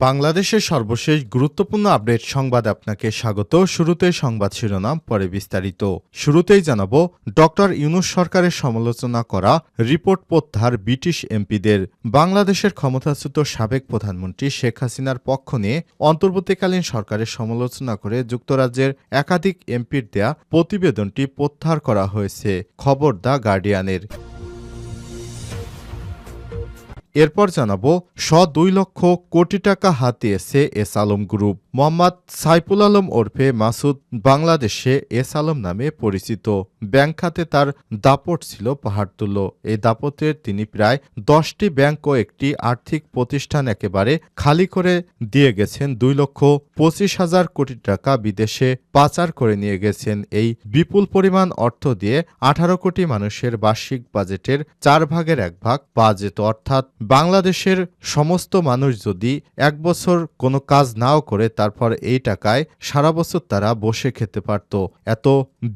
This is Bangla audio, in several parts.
বাংলাদেশের সর্বশেষ গুরুত্বপূর্ণ আপডেট সংবাদ আপনাকে স্বাগত। শুরুতে সংবাদ শিরোনাম, পরে বিস্তারিত। শুরুতেই জানাব, ডক্টর ইউনুস সরকারের সমালোচনা করা রিপোর্ট প্রত্যাহার ব্রিটিশ এমপিদের। বাংলাদেশের ক্ষমতাচ্যুত সাবেক প্রধানমন্ত্রী শেখ হাসিনার পক্ষ নিয়ে অন্তর্বর্তীকালীন সরকারের সমালোচনা করে যুক্তরাজ্যের একাধিক এমপির দেয়া প্রতিবেদনটি প্রত্যাহার করা হয়েছে। খবর দ্য গার্ডিয়ানের। এরপর জানাব শ দুই লক্ষ কোটি টাকা হাতিয়েছে এস আলম গ্রুপ। মোহাম্মদ সাইফুল আলম ওরফে মাসুদ বাংলাদেশে এস আলম নামে পরিচিত। ব্যাংক খাতে তার দাপট ছিল পাহাড়তুল্য এই দাপটের তিনি প্রায় দশটি ব্যাংক ও একটি আর্থিক প্রতিষ্ঠান একেবারে খালি করে দিয়ে গেছেন। দুই লক্ষ পঁচিশ হাজার কোটি টাকা বিদেশে পাচার করে নিয়ে গেছেন। এই বিপুল পরিমাণ অর্থ দিয়ে আঠারো কোটি মানুষের বার্ষিক বাজেটের চার ভাগের এক ভাগ যেত অর্থাৎ বাংলাদেশের সমস্ত মানুষ যদি এক বছর কোনো কাজ নাও করে, তারপর এই টাকায় সারা বছর তারা বসে খেতে পারত। এত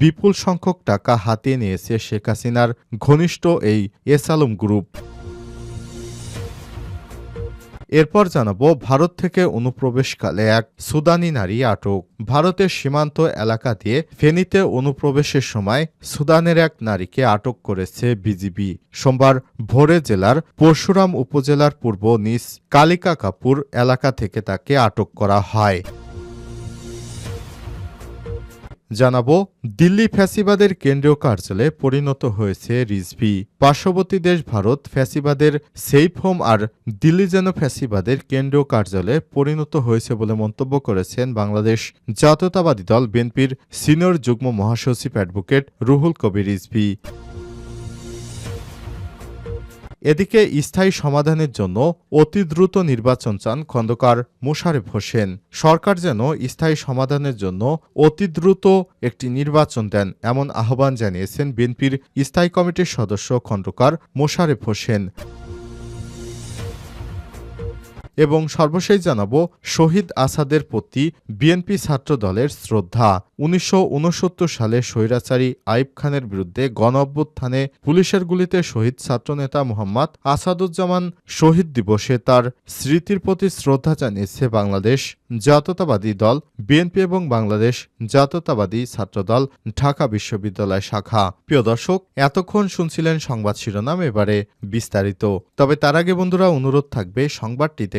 বিপুল সংখ্যক টাকা হাতিয়ে নিয়েছে শেখ হাসিনার ঘনিষ্ঠ এই এস আলম গ্রুপ। এরপর জানাব ভারত থেকে অনুপ্রবেশকালে এক সুদানি নারী আটক। ভারতের সীমান্ত এলাকা দিয়ে ফেনীতে অনুপ্রবেশের সময় সুদানের এক নারীকে আটক করেছে বিজিবি। সোমবার ভোরে জেলার পরশুরাম উপজেলার পূর্ব নিস কালিকা কাপুর এলাকা থেকে তাকে আটক করা হয়। জানাব, দিল্লি ফ্যাসিবাদের কেন্দ্রীয় কার্যালয়ে পরিণত হয়েছে রিজভি। পার্শ্ববর্তী দেশ ভারত ফ্যাসিবাদের সেফ হোম আর দিল্লি যেন ফ্যাসিবাদের কেন্দ্রীয় কার্যালয়ে পরিণত হয়েছে বলে মন্তব্য করেছেন বাংলাদেশ জাতীয়তাবাদী দল বিএনপির সিনিয়র যুগ্ম মহাসচিব অ্যাডভোকেট রুহুল কবির রিজভি। এদিকে স্থায়ী সমাধানের জন্য অতি দ্রুত নির্বাচন চান খন্দকার মোশারেফ হোসেন। সরকার যেন স্থায়ী সমাধানের জন্য অতি দ্রুত একটি নির্বাচন দেন এমন আহ্বান জানিয়েছেন বিএনপির স্থায়ী কমিটির সদস্য খন্দকার মোশারেফ হোসেন। এবং সর্বশেষ জানাব শহীদ আসাদের প্রতি বিএনপি ছাত্র দলের শ্রদ্ধা। উনিশশো উনসত্তর সালে স্বৈরাচারী আইব খানের বিরুদ্ধে গণ অভ্যুত্থানে পুলিশের গুলিতে শহীদ ছাত্রনেতা মোহাম্মদ আসাদুজ্জামান শহীদ দিবসে তার স্মৃতির প্রতি শ্রদ্ধা জানিয়েছে বাংলাদেশ জাতীয়তাবাদী দল বিএনপি এবং বাংলাদেশ জাতীয়তাবাদী ছাত্রদল ঢাকা বিশ্ববিদ্যালয় শাখা। প্রিয় দর্শক, এতক্ষণ শুনছিলেন সংবাদ শিরোনাম, এবারে বিস্তারিত। তবে তার আগে বন্ধুরা, অনুরোধ থাকবে সংবাদটিতে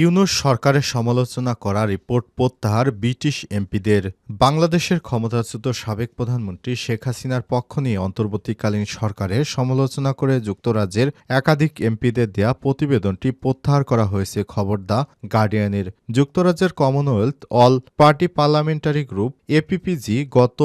ইউনুস সরকারের সমালোচনা করা রিপোর্ট প্রত্যাহার ব্রিটিশ এমপিদের। বাংলাদেশের ক্ষমতাচ্যুত সাবেক প্রধানমন্ত্রী শেখ হাসিনার পক্ষ নিয়ে অন্তর্বর্তীকালীন সরকারের সমালোচনা করে যুক্তরাজ্যের একাধিক এমপিদের দেয়া প্রতিবেদনটি প্রত্যাহার করা হয়েছে, খবর দা গার্ডিয়ানের। যুক্তরাজ্যের Commonwealth all party parliamentary group APPG গত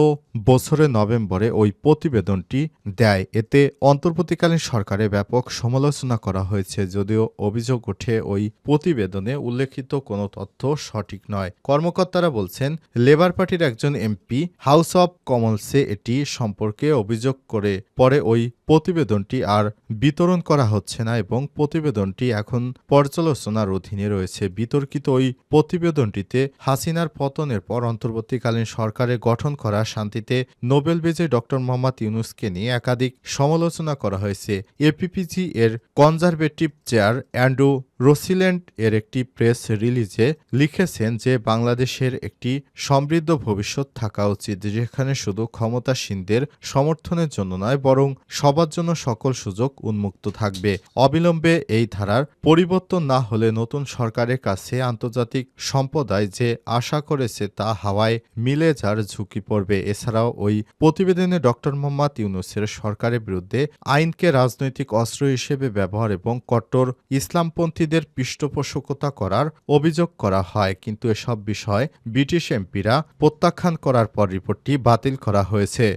বছরের নভেম্বরে ওই প্রতিবেদনটি দেয়। এতে অন্তর্বর্তীকালীন সরকারের ব্যাপক সমালোচনা করা হয়েছে, যদিও অভিযোগ ওঠে ওই প্রতিবেদনে উল্লেখিত কোনো তথ্য সঠিক নয়। কর্মকর্তারা বলছেন, লেবার পার্টির একজন এমপি হাউস অব কমন্সে এটি সম্পর্কে অভিযোগ করে, পরে ওই প্রতিবেদনটি আর বিতরণ করা হচ্ছে না এবং প্রতিবেদনটি এখন পর্যালোচনার অধীনে রয়েছে। বিতর্কিত ওই প্রতিবেদনটিতে হাসিনার পতনের পর অন্তর্বর্তীকালীন সরকারে গঠন করা শান্তিতে নোবেল বিজয়ী ডক্টর মোহাম্মদ ইউনুসকে নিয়ে একাধিক সমালোচনা করা হয়েছে। এপিপিজি এর কনজারভেটিভ চেয়ার অ্যান্ড্রু রোসিল্যান্ড এর একটি প্রেস রিলিজে লিখেছেন যে, বাংলাদেশের একটি সমৃদ্ধ ভবিষ্যৎ থাকা উচিত, যেখানে শুধু ক্ষমতাসীনদের সমর্থনের জন্য নয়, বরং সবার জন্য সকল সুযোগ উন্মুক্ত থাকবে। অবিলম্বে এই ধারার পরিবর্তন না হলে নতুন সরকারের কাছে আন্তর্জাতিক সম্প্রদায় যে আশা করেছে তা হাওয়ায় মিলে যার ঝুঁকি পড়বে। এছাড়াও ওই প্রতিবেদনে ডক্টর মোহাম্মদ ইউনুসের সরকারের বিরুদ্ধে আইনকে রাজনৈতিক অস্ত্র হিসেবে ব্যবহার এবং কট্টর ইসলামপন্থীদের পৃষ্ঠপোষকতা করার অভিযোগ করা হয়। কিন্তু এসব বিষয় ব্রিটিশ এমপিরা প্রত্যাখ্যান করার পর রিপোর্টটি বাতিল করা হয়েছে।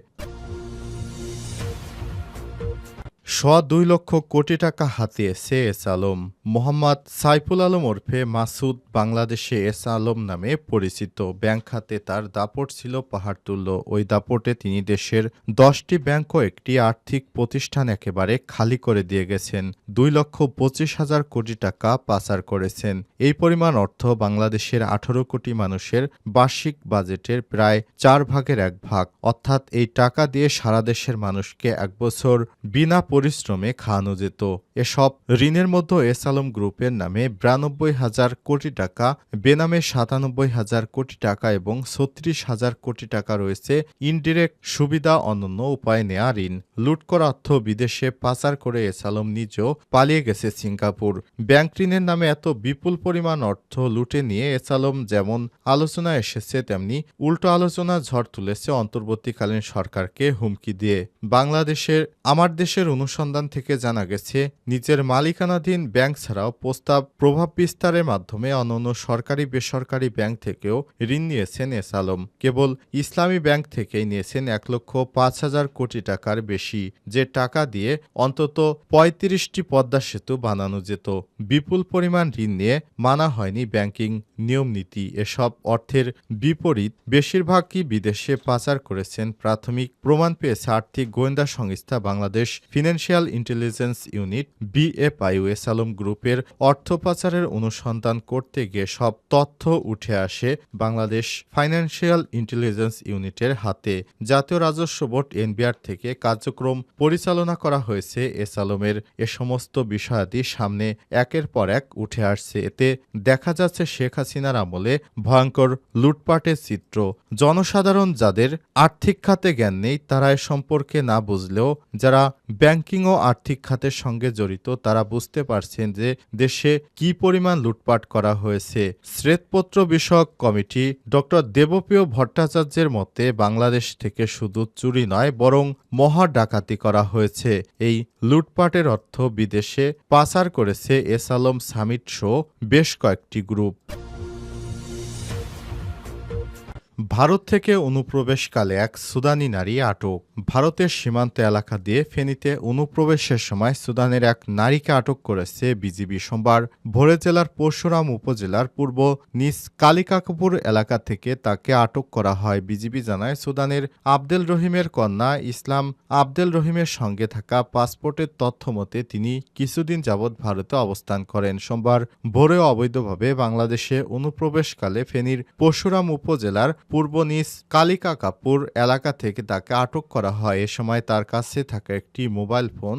সোয়া দুই লক্ষ কোটি টাকা হাতিয়ে সে এস আলম, মোহাম্মদ সাইফুল আলম ওরফে মাসুদ বাংলাদেশে এস আলম নামে পরিচিত। ব্যাংক খাতে তার দাপট ছিল পাহাড়তুল্য ওই দাপটে তিনি দেশের দশটি ব্যাংক ও একটি আর্থিক প্রতিষ্ঠান একেবারে খালি করে দিয়ে গেছেন। দুই লক্ষ পঁচিশ হাজার কোটি টাকা পাচার করেছেন। এই পরিমাণ অর্থ বাংলাদেশের আঠারো কোটি মানুষের বার্ষিক বাজেটের প্রায় চার ভাগের এক ভাগ। অর্থাৎ এই টাকা দিয়ে সারা দেশের মানুষকে এক বছর বিনা পরিশ্রমে খাওয়ানো যেত। এসব ঋণের মধ্যে এস আলম গ্রুপের নামে বিরানব্বই হাজার কোটি টাকা, বেনামে সাতানব্বই হাজার কোটি টাকা এবং ছত্রিশ হাজার কোটি টাকা রয়েছে ইনডিরেক্ট সুবিধা অনন্য উপায়ে নেয়া ঋণ। লুট করা অর্থ বিদেশে পাচার করে এস আলম নিজেও পালিয়ে গেছে সিঙ্গাপুর। ব্যাংক ঋণের নামে এত বিপুল পরিমাণ অর্থ লুটে নিয়ে এস আলম যেমন আলোচনা এসেছে, তেমনি উল্টো আলোচনা ঝড় তুলেছে অন্তর্বর্তীকালীন সরকারকে হুমকি দিয়ে। বাংলাদেশের, আমার দেশের অনুসন্ধান থেকে জানা গেছে, নিজের মালিকানাধীন ব্যাংক ছাড়াও প্রস্তাব প্রভাব বিস্তারের মাধ্যমে অন্যান্য সরকারি বেসরকারি ব্যাংক থেকেও ঋণ নিয়েছেন এস আলম। কেবল ইসলামী ব্যাংক থেকেই নিয়েছেন এক লক্ষ পাঁচ হাজার কোটি টাকার বেশি, যে টাকা দিয়ে অন্তত পঁয়ত্রিশটি পদ্মা সেতু বানানো যেত। বিপুল পরিমাণ ঋণ নিয়ে মানা হয়নি ব্যাংকিং নিয়মনীতি এসব অর্থের বিপরীত বেশিরভাগই বিদেশে পাচার করেছেন প্রাথমিক প্রমাণ পেয়েছে আর্থিক গোয়েন্দা সংস্থা Bangladesh financial intelligence unit BFIU S Alam গ্রুপের অর্থ পাচারের অনুসন্ধান করতে গিয়ে সব তথ্য উঠে আসে বাংলাদেশ ফাইন্যান্সিয়াল ইন্টেলিজেন্স ইউনিটের হাতে। জাতীয় রাজস্ব বোর্ড এনবিআর থেকে কার্যক্রম পরিচালনা করা হয়েছে এস আলমের এ সমস্ত বিষয়াদি সামনে একের পর এক উঠে আসছে। এতে দেখা যাচ্ছে শেখ হাসিনার আমলে ভয়ঙ্কর লুটপাটের চিত্র। জনসাধারণ যাদের আর্থিক খাতে জ্ঞান নেই, তারা এ সম্পর্কে না বুঝলেও যারা ব্যাংকিং ও আর্থিক খাতের সঙ্গে জড়িত, তারা বুঝতে পারছেন যে দেশে কি পরিমাণ লুটপাট করা হয়েছে। শ্বেতপত্র বিষয়ক কমিটি ডক্টর দেবপ্রিয় ভট্টাচার্যের মতে, বাংলাদেশ থেকে শুধু চুরি নয়, বরং মহা ডাকাতি করা হয়েছে। এই লুটপাটের অর্থ বিদেশে পাচার করেছে এস আলম সামিট শো বেশ কয়েকটি গ্রুপ। ভারত থেকে অনুপ্রবেশকালে এক সুদানি নারী আটক। ভারতের সীমান্ত এলাকা দিয়ে ফেনীতে অনুপ্রবেশের সময় সুদানের এক নারীকে আটক করেছে বিজিবি সোমবার। ভোরে জেলার পরশুরাম উপজেলার পূর্ব নিজ কালিকাপুর এলাকা থেকে তাকে আটক করা হয়। বিজিবি জানায়, সুদানের আবদেল রহিমের কন্যা ইসলাম আবদেল রহিমের সঙ্গে থাকা পাসপোর্টের তথ্য মতে তিনি কিছুদিন যাবৎ ভারতে অবস্থান করেন। সোমবার ভোরে অবৈধভাবে বাংলাদেশে অনুপ্রবেশকালে ফেনীর পরশুরাম উপজেলার পূর্ব কালিকা কাপুর এলাকা থেকে তাকে আটক করা হয়। এ সময় তার কাছে থাকা একটি মোবাইল ফোন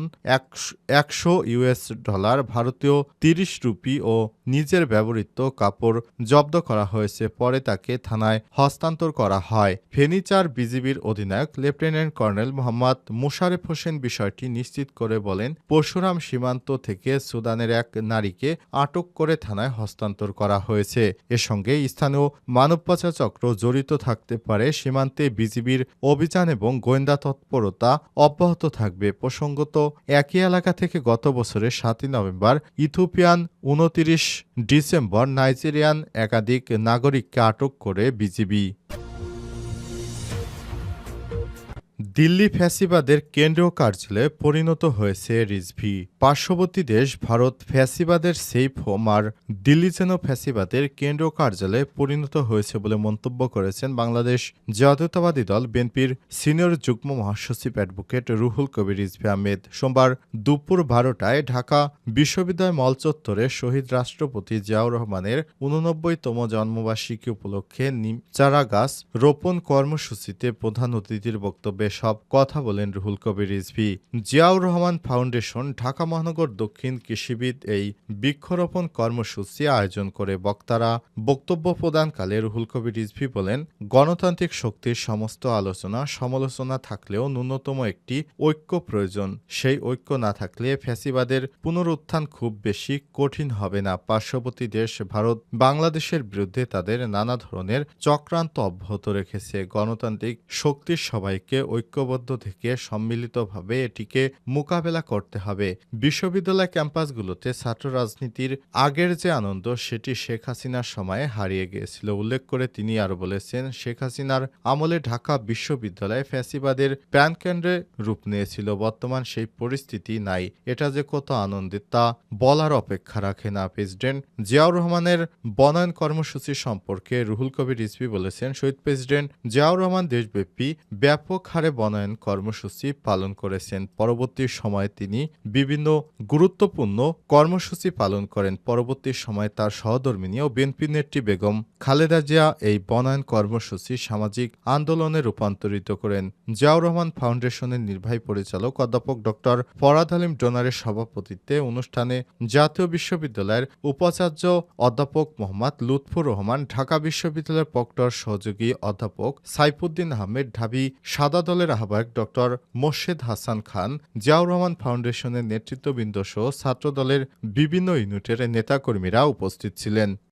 একশো ইউএস ডলার, ভারতীয় তিরিশ রুপি ও নিজের ব্যবহৃত কাপড় জব্দ করা হয়েছে। পরে তাকে থানায় হস্তান্তর করা হয়। ফেনিচার বিজিবির অধিনায়ক লেফটেন্যান্ট কর্নেল মোহাম্মদ মোশারেফ হোসেন বিষয়টি নিশ্চিত করে বলেন, পরশুরাম সীমান্ত থেকে সুদানের এক নারীকে আটক করে থানায় হস্তান্তর করা হয়েছে। এর সঙ্গে স্থানীয় মানব পাচার চক্র জড়িত থাকতে পারে, সীমান্তে বিজিবির অভিযান এবং গোয়েন্দা তৎপরতা অব্যাহত থাকবে। প্রসঙ্গত, একই এলাকা থেকে গত বছরের সাতই নভেম্বর ইথোপিয়ান উনতিরিশ ডিসেম্বর নাইজেরিয়ান একাধিক নাগরিককে আটক করে বিজিবি। দিল্লি ফ্যাসিবাদের কেন্দ্রীয় কার্যালয়ে পরিণত হয়েছে রিজভি। পার্শ্ববর্তী দেশ ভারত ফ্যাসিবাদের সেফ হোম আর দিল্লি যেন ফ্যাসিবাদের কেন্দ্রীয় কার্যালয়ে পরিণত হয়েছে বলে মন্তব্য করেছেন বাংলাদেশ জাতীয়তাবাদী দল বিএনপির সিনিয়র যুগ্ম মহাসচিব অ্যাডভোকেট রুহুল কবির রিজভি আহমেদ। সোমবার দুপুর বারোটায় ঢাকা বিশ্ববিদ্যালয় মল চত্বরে শহীদ রাষ্ট্রপতি জিয়াউর রহমানের উননব্বইতম জন্মবার্ষিকী উপলক্ষে চারা গাছ রোপণ কর্মসূচিতে প্রধান অতিথির বক্তব্যে সব কথা বলেন রুহুল কবির রিজভি। জিয়াউর রহমান ফাউন্ডেশন, ঢাকা মহানগর দক্ষিণ কৃষিবিদ এই বৃক্ষরোপণ কর্মসূচি আয়োজন করে। বক্তারা বক্তব্য প্রদানকালে রুহুল কবির রিজভি বলেন, গণতান্ত্রিক শক্তির সমস্ত আলোচনা, সমালোচনা থাকলেও ন্যূনতম একটি ঐক্য প্রয়োজন। সেই ঐক্য না থাকলে ফ্যাসিবাদের পুনরুত্থান খুব বেশি কঠিন হবে না। পার্শ্ববর্তী দেশ ভারত, বাংলাদেশের বিরুদ্ধে তাদের নানা ধরনের চক্রান্ত অব্যাহত রেখেছে। গণতান্ত্রিক শক্তির সবাইকে ঐক্য ঐক্যবদ্ধ থেকে সম্মিলিতভাবে এটিকে মোকাবেলা করতে হবে। বিশ্ববিদ্যালয় ক্যাম্পাসগুলোতে ছাত্র রাজনীতির আগের যে আনন্দ, সেটি শেখ হাসিনার সময়ে হারিয়ে গিয়েছিল। উল্লেখ করে তিনি আরও বলেছেন, শেখ হাসিনার আমলে ঢাকা বিশ্ববিদ্যালয় ফ্যাসিবাদের প্রাণকেন্দ্রে রূপ নিয়েছিল। বর্তমান সেই পরিস্থিতি নাই। এটা যে কত আনন্দিত তা বলার অপেক্ষা রাখে না। প্রেসিডেন্ট জিয়াউর রহমানের বনায়ন কর্মসূচি সম্পর্কে রুহুল কবির রিজভি বলেছেন, শহীদ প্রেসিডেন্ট জিয়াউর রহমান দেশব্যাপী ব্যাপক হারে বনায়ন কর্মসূচি পালন করেছেন। পরবর্তী সময়ে তিনি বিভিন্ন গুরুত্বপূর্ণ কর্মসূচি পালন করেন। পরবর্তী সময়ে তার সহধর্মিনী ও বিএনপি নেত্রী বেগম খালেদা জিয়া এই বনায়ন কর্মসূচি সামাজিক আন্দোলনে রূপান্তরিত করেন। জিয়াউর রহমান ফাউন্ডেশনের নির্বাহী পরিচালক অধ্যাপক ডক্টর ফরাদ আলিম ডোনারের সভাপতিত্বে অনুষ্ঠানে জাতীয় বিশ্ববিদ্যালয়ের উপাচার্য অধ্যাপক মোহাম্মদ লুৎফুর রহমান, ঢাকা বিশ্ববিদ্যালয়ের প্রক্টর সহযোগী অধ্যাপক সাইফুদ্দিন আহমেদ, ঢাবি সাদা দলের আহ্বায়ক ডক্টর মোর্শেদ হাসান খান জিয়াউর রহমান ফাউন্ডেশনের নেতৃত্ববৃন্দ সহ ছাত্রদলের বিভিন্ন ইউনিটের নেতাকর্মীরা উপস্থিত ছিলেন।